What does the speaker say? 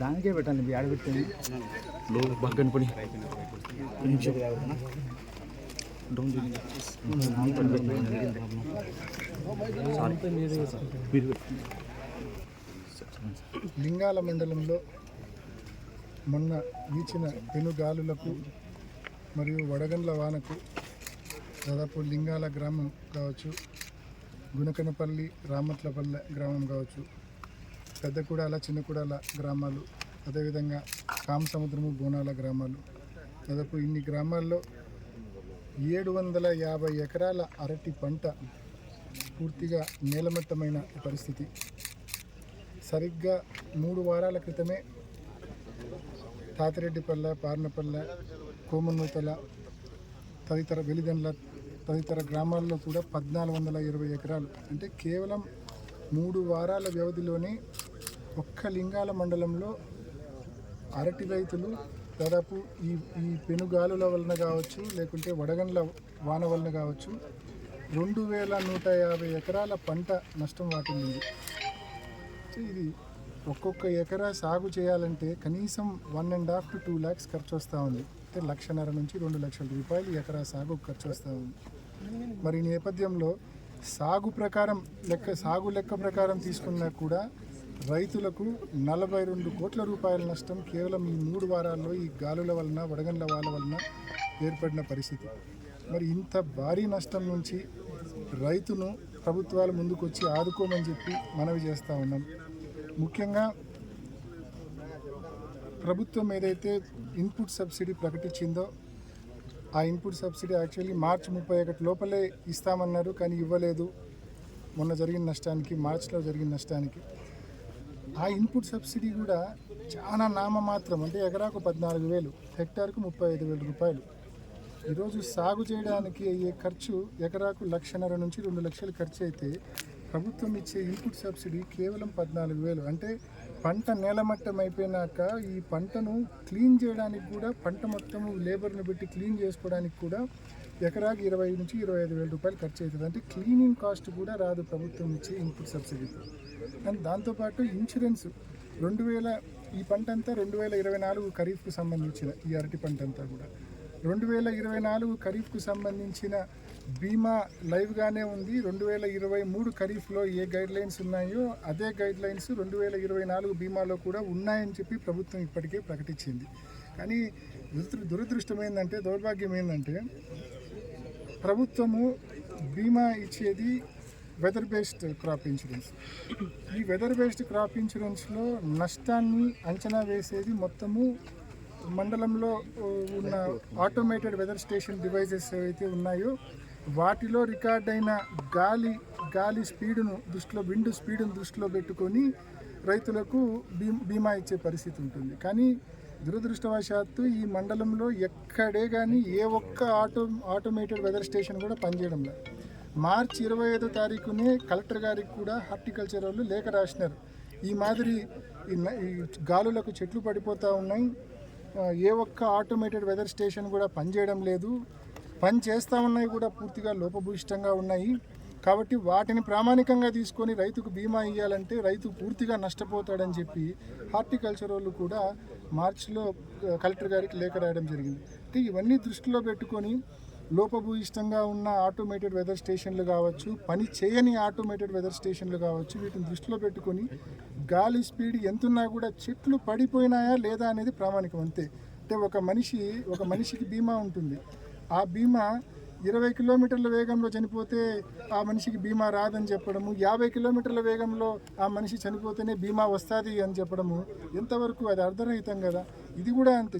దానికే పెట్టండి మీ ఆడబెట్టండి లో బాగా కనపడి నిమిషం డౌన్ మీరు లింగాల మండలంలో మొన్న వీచిన పెనుగాలులకు మరియు వడగండ్ల వానకు దాదాపు లింగాల గ్రామం కావచ్చు గుణకనపల్లి రామట్లపల్లె గ్రామం కావచ్చు. పెద్దకూడాల చిన్నకూడాల గ్రామాలు అదేవిధంగా కామసముద్రము బోనాల గ్రామాలు. దాదాపు ఇన్ని గ్రామాల్లో ఏడు వందల యాభై ఎకరాల అరటి పంట పూర్తిగా నేలమట్టమైన పరిస్థితి. సరిగ్గా మూడు వారాల క్రితమే తాతిరెడ్డిపల్లె పార్నపల్లె కోమన్నూతల తదితర వెలిదండ్ల తదితర గ్రామాల్లో కూడా పద్నాలుగు వందల ఇరవై ఎకరాలు. అంటే కేవలం మూడు వారాల వ్యవధిలోనే ఒక్క లింగాల మండలంలో అరటి రైతులు దాదాపు ఈ ఈ పెనుగాలుల వలన కావచ్చు లేకుంటే వడగండ్ల వాన వలన కావచ్చు రెండు వేల నూట యాభై ఎకరాల పంట నష్టం వాటిల్లింది. ఇది ఒక్కొక్క ఎకరా సాగు చేయాలంటే కనీసం one and half to two lakhs ఖర్చు వస్తూ ఉంది. అంటే లక్షన్నర నుంచి రెండు లక్షల రూపాయలు ఎకరా సాగు ఖర్చు వస్తూ ఉంది. మరి ఈ నేపథ్యంలో సాగు ప్రకారం లెక్క సాగు లెక్క ప్రకారం తీసుకున్నా కూడా రైతులకు నలభై రెండు కోట్ల రూపాయల నష్టం కేవలం ఈ మూడు వారాల్లో ఈ గాలుల వలన వడగండ్ల వాళ్ళ వలన ఏర్పడిన పరిస్థితి. మరి ఇంత భారీ నష్టం నుంచి రైతును ప్రభుత్వాలు ముందుకొచ్చి ఆదుకోమని చెప్పి మనవి చేస్తూ ఉన్నాం. ముఖ్యంగా ప్రభుత్వం ఏదైతే ఇన్పుట్ సబ్సిడీ ప్రకటించిందో ఆ ఇన్పుట్ సబ్సిడీ యాక్చువల్లీ మార్చి ముప్పై ఒకటి లోపలే ఇస్తామన్నారు కానీ ఇవ్వలేదు. మొన్న జరిగిన నష్టానికి మార్చిలో జరిగిన నష్టానికి. ఆ ఇన్పుట్ సబ్సిడీ కూడా చాలా నామమాత్రం అంటే ఎకరాకు పద్నాలుగు వేలు హెక్టార్కు ముప్పై ఐదు వేల రూపాయలు. ఈరోజు సాగు చేయడానికి అయ్యే ఖర్చు ఎకరాకు లక్షన్నర నుంచి రెండు లక్షలు ఖర్చు అయితే ప్రభుత్వం ఇచ్చే ఇన్పుట్ సబ్సిడీ కేవలం పద్నాలుగు వేలు. అంటే పంట నేలమట్టం అయిపోయినాక ఈ పంటను క్లీన్ చేయడానికి కూడా పంట మొత్తము లేబర్ని పెట్టి క్లీన్ చేసుకోవడానికి కూడా ఎకరాకి ఇరవై నుంచి ఇరవై ఐదు వేల రూపాయలు ఖర్చు అవుతుంది. అంటే క్లీనింగ్ కాస్ట్ కూడా రాదు ప్రభుత్వం ఇచ్చే ఇన్పుట్ సబ్సిడీతో అండ్ దాంతోపాటు ఇన్సూరెన్స్ రెండు వేల ఈ పంట అంతా రెండు వేల ఇరవై నాలుగు ఖరీఫ్కు సంబంధించిన ఈ అరటి పంట అంతా కూడా. రెండు వేల ఇరవై నాలుగు ఖరీఫ్కు సంబంధించిన బీమా లైవ్గానే ఉంది. రెండు వేల ఇరవై మూడు ఖరీఫ్లో ఏ గైడ్ లైన్స్ ఉన్నాయో అదే గైడ్ లైన్స్ రెండు వేల ఇరవై నాలుగు బీమాలో కూడా ఉన్నాయని చెప్పి ప్రభుత్వం ఇప్పటికే ప్రకటించింది. కానీ దురదృ దురదృష్టం ఏంటంటే దౌర్భాగ్యం ఏంటంటే ప్రభుత్వము బీమా ఇచ్చేది వెదర్ బేస్డ్ క్రాప్ ఇన్సూరెన్స్ ఈ వెదర్ బేస్డ్ క్రాప్ ఇన్సూరెన్స్లో నష్టాన్ని అంచనా వేసేది మొత్తము మండలంలో ఉన్న ఆటోమేటెడ్ వెదర్ స్టేషన్ డివైజెస్ ఏవైతే ఉన్నాయో వాటిలో రికార్డ్ అయిన గాలి గాలి స్పీడును దృష్టిలో విండ్ స్పీడును దృష్టిలో పెట్టుకొని రైతులకు బీమా ఇచ్చే పరిస్థితి ఉంటుంది. కానీ దురదృష్టవశాత్తు ఈ మండలంలో ఎక్కడే కానీ ఏ ఒక్క ఆటో ఆటోమేటెడ్ వెదర్ స్టేషన్ కూడా పనిచేయడం లేదు. మార్చి ఇరవై ఐదో తారీఖునే కలెక్టర్ గారికి కూడా హార్టికల్చర్ వాళ్ళు లేఖ రాసినారు. ఈ మాదిరి ఈ గాలులకు చెట్లు పడిపోతూ ఉన్నాయి. ఏ ఒక్క ఆటోమేటెడ్ వెదర్ స్టేషన్ కూడా పనిచేయడం లేదు. పని చేస్తూ ఉన్నాయి కూడా పూర్తిగా లోపభూయిష్టంగా ఉన్నాయి. కాబట్టి వాటిని ప్రామాణికంగా తీసుకొని రైతుకు బీమా ఇవ్వాలంటే రైతు పూర్తిగా నష్టపోతాడని చెప్పి హార్టికల్చర్ వాళ్ళు కూడా మార్చిలో కలెక్టర్ గారికి లేఖ రాయడం జరిగింది. అంటే ఇవన్నీ దృష్టిలో పెట్టుకొని లోపభూయిష్టంగా ఉన్న ఆటోమేటెడ్ వెదర్ స్టేషన్లు కావచ్చు పని చేయని ఆటోమేటెడ్ వెదర్ స్టేషన్లు కావచ్చు వీటిని దృష్టిలో పెట్టుకొని గాలి స్పీడ్ ఎంతున్నా కూడా చెట్లు పడిపోయినాయా లేదా అనేది ప్రామాణికం అంతే. అంటే ఒక మనిషి ఒక మనిషికి బీమా ఉంటుంది. ఆ బీమా ఇరవై కిలోమీటర్ల వేగంలో చనిపోతే ఆ మనిషికి బీమా రాదని చెప్పడము యాభై కిలోమీటర్ల వేగంలో ఆ మనిషి చనిపోతేనే బీమా వస్తుంది అని చెప్పడము ఎంతవరకు అది అర్ధరహితం కదా? ఇది కూడా అంతే.